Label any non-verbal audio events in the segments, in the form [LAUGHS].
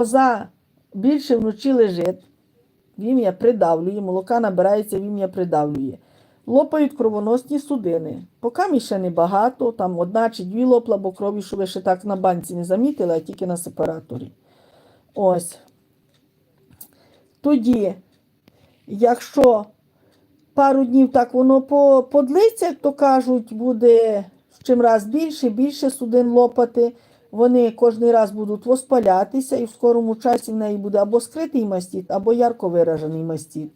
коза більше вночі лежить, вім'я придавлює, молока набирається, вім'я придавлює. Лопають кровоносні судини. Поки мі ще не багато, там одна чи дві лопла, бо крові, що ви ще так на банці не замітили, а тільки на сепараторі. Ось. Тоді, якщо пару днів так воно по- подлиться, то кажуть, буде в чим раз більше, більше судин лопати. Вони кожен раз будуть воспалятися, і в скорому часі в неї буде або скритий мастіт, або ярко виражений мастіт.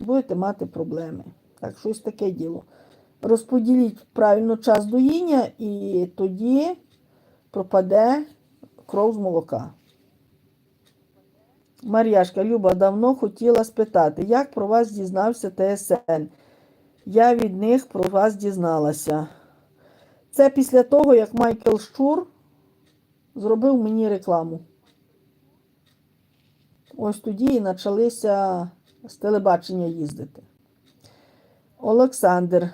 Будете мати проблеми. Так, щось таке діло. Розподіліть правильно час доїння, і тоді пропаде кров з молока. Мар'яшка, Люба, давно хотіла спитати, як про вас дізнався ТСН? Я від них про вас дізналася. Це після того, як Майкл Щур зробив мені рекламу. Ось тоді і почалися з телебачення їздити. Олександр.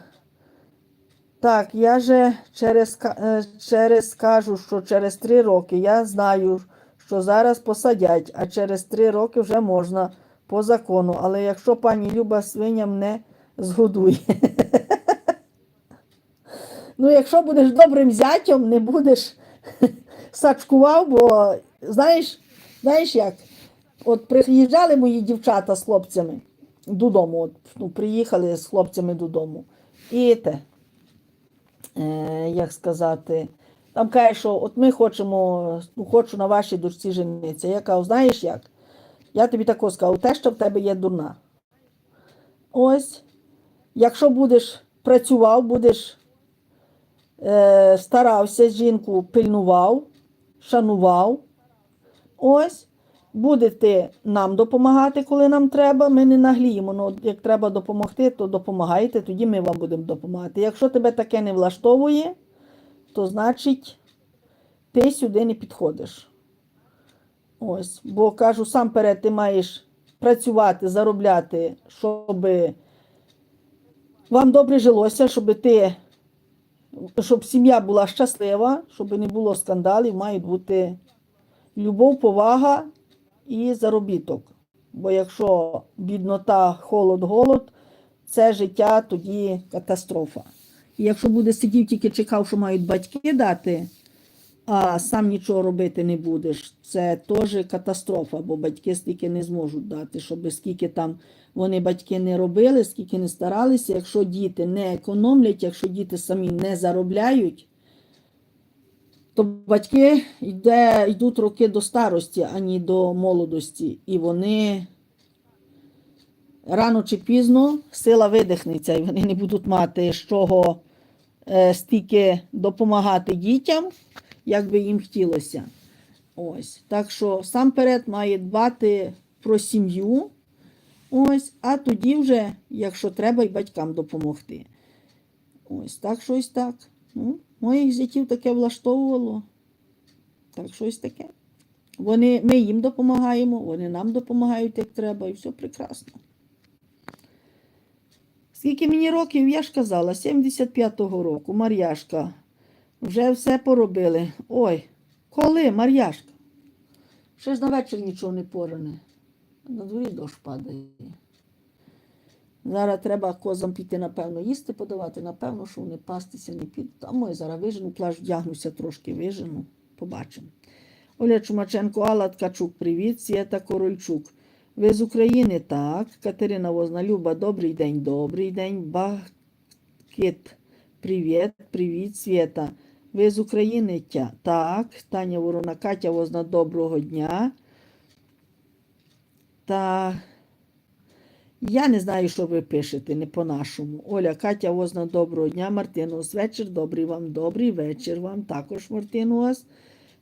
Так, я же через, е, через кажу, що через три роки я знаю, що зараз посадять, а через три роки вже можна по закону. Але якщо пані Люба свиня мене згодує. [LAUGHS] Ну, якщо будеш добрим зятем, не будеш сачкував, бо знаєш, знаєш як? От приїжджали мої дівчата з хлопцями додому. От, ну, приїхали з хлопцями додому. І те, е, як сказати, там каже, що от ми хочемо, ну, хочу на вашій дочці жениться. Я кажу, знаєш як? Я тобі тако сказав, те, що в тебе є дурна. Ось, якщо будеш працював, будеш е, старався, жінку пильнував, шанував. Ось, будете нам допомагати, коли нам треба. Ми не нагліємо. Ну, як треба допомогти, то допомагайте, тоді ми вам будемо допомагати. Якщо тебе таке не влаштовує, то значить ти сюди не підходиш. Ось, бо кажу, сам перед ти маєш працювати, заробляти, щоб вам добре жилося, щоб ти щоб сім'я була щаслива, щоб не було скандалів, мають бути любов, повага і заробіток. Бо якщо біднота, холод, голод, це життя тоді катастрофа. І якщо буде сидів, тільки чекав, що мають батьки дати, а сам нічого робити не будеш, це теж катастрофа, бо батьки стільки не зможуть дати, щоб скільки там вони батьки не робили, скільки не старалися, якщо діти не економлять, якщо діти самі не заробляють, то батьки йде, йдуть роки до старості, ані до молодості. І вони рано чи пізно сила видихнеться, і вони не будуть мати з чого е, стільки допомагати дітям, як би їм хотілося. Ось. Так що сам перед має дбати про сім'ю. Ось, а тоді вже, якщо треба, і батькам допомогти. Ось так щось так. Ну, моїх зятів таке влаштовувало. Так, щось таке. Вони, ми їм допомагаємо, вони нам допомагають, як треба, і все прекрасно. Скільки мені років, я ж казала, 75-го року, Мар'яшка. Вже все поробили. Ой, коли, Мар'яшка? Ще ж на вечір нічого не поране. На дворі дощ падає. Зараз треба козам піти, напевно, їсти подавати, напевно, що вони пастися не підуть. Там ми зараз вижену, плащ вдягнуся трошки, вижену. Побачимо. Оля Чумаченко, Алла Ткачук, привіт. Свята Корольчук. Ви з України? Так. Катерина Возна, Люба, добрий день, добрий день. Бакет, привіт, привіт, Свята. Ви з України? Тя. Так. Таня Ворона, Катя Возна, доброго дня. Та я не знаю, що ви пишете, не по-нашому. Оля, Катя Возна, доброго дня. Мартинус, вечір добрий вам, добрий вечір вам. Також Мартинус.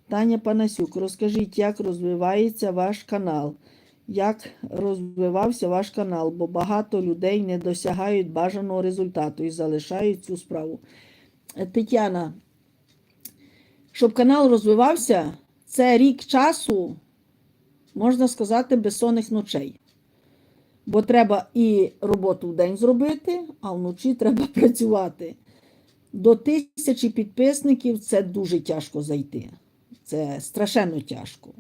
Таня Панасюк, розкажіть, як розвивається ваш канал. Як розвивався ваш канал, бо багато людей не досягають бажаного результату і залишають цю справу. Е, Тетяна, щоб канал розвивався, це рік часу, можна сказати, безсонних ночей. Бо треба і роботу в день зробити, а вночі треба [LAUGHS] працювати. До тисячі підписників це дуже тяжко зайти. Це страшенно тяжко.